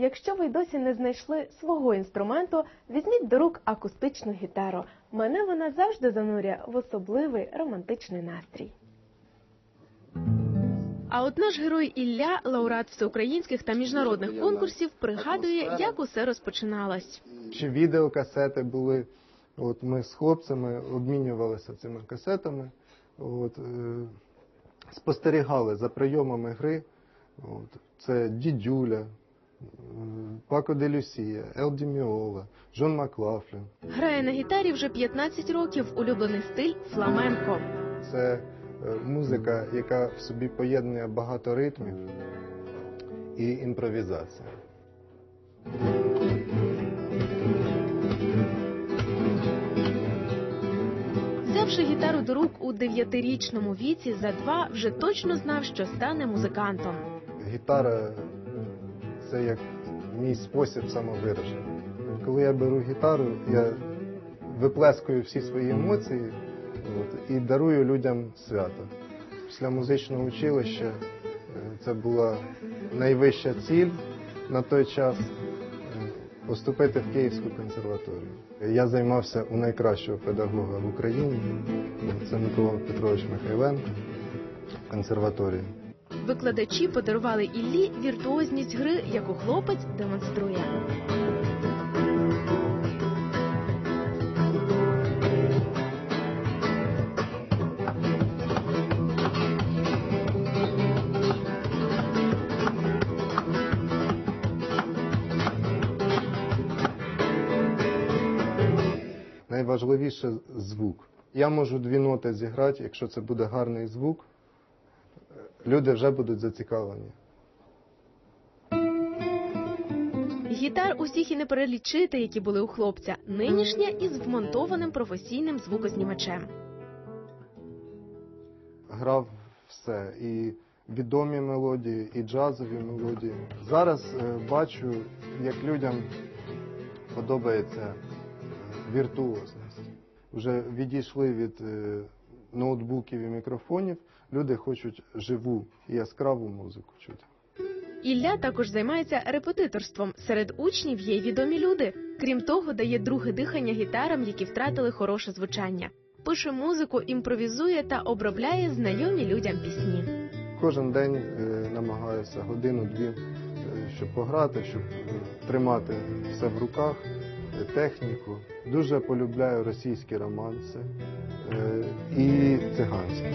Якщо ви досі не знайшли свого інструменту, візьміть до рук акустичну гітару. Мене вона завжди занурює в особливий романтичний настрій. А от наш герой Ілля, лауреат всеукраїнських та міжнародних конкурсів, пригадує, як усе розпочиналось. Чи відеокасети були. От ми з хлопцями обмінювалися цими касетами, от, е, спостерігали за прийомами гри. От, це Дідюля, Пако де Люсія, Ел Ді Міола, Джон Маклафлін. Грає на гітарі вже 15 років, улюблений стиль фламенко. Це е, музика, яка в собі поєднує багато ритмів і імпровізація. Взявши гітару до рук у дев'ятирічному віці, за два вже точно знав, що стане музикантом. Гітара це як мій спосіб самовираження. Коли я беру гітару, я виплескую всі свої емоції от, і дарую людям свято. Після музичного училища е, це була найвища ціль на той час е, поступити в Київську консерваторію. Я займався у найкращого педагога в Україні. Це Микола Петрович Михайленко консерваторії. Викладачі подарували Іллі віртуозність гри, яку хлопець демонструє. Найважливіше звук. Я можу дві ноти зіграти, якщо це буде гарний звук, люди вже будуть зацікавлені. Гітар усіх і не перелічити, які були у хлопця. Нинішня із вмонтованим професійним звукознімачем. Грав все, і відомі мелодії, і джазові мелодії. Зараз е, бачу, як людям подобається е, віртуозність. Вже відійшли від е, ноутбуків і мікрофонів. Люди хочуть живу і яскраву музику чути. Ілля також займається репетиторством. Серед учнів є й відомі люди. Крім того, дає друге дихання гітарам, які втратили хороше звучання. Пише музику, імпровізує та обробляє знайомі людям пісні. Кожен день е, намагаюся годину-дві, е, щоб пограти, щоб е, тримати все в руках, техніку. Дуже полюбляю російські романси е, і циганські.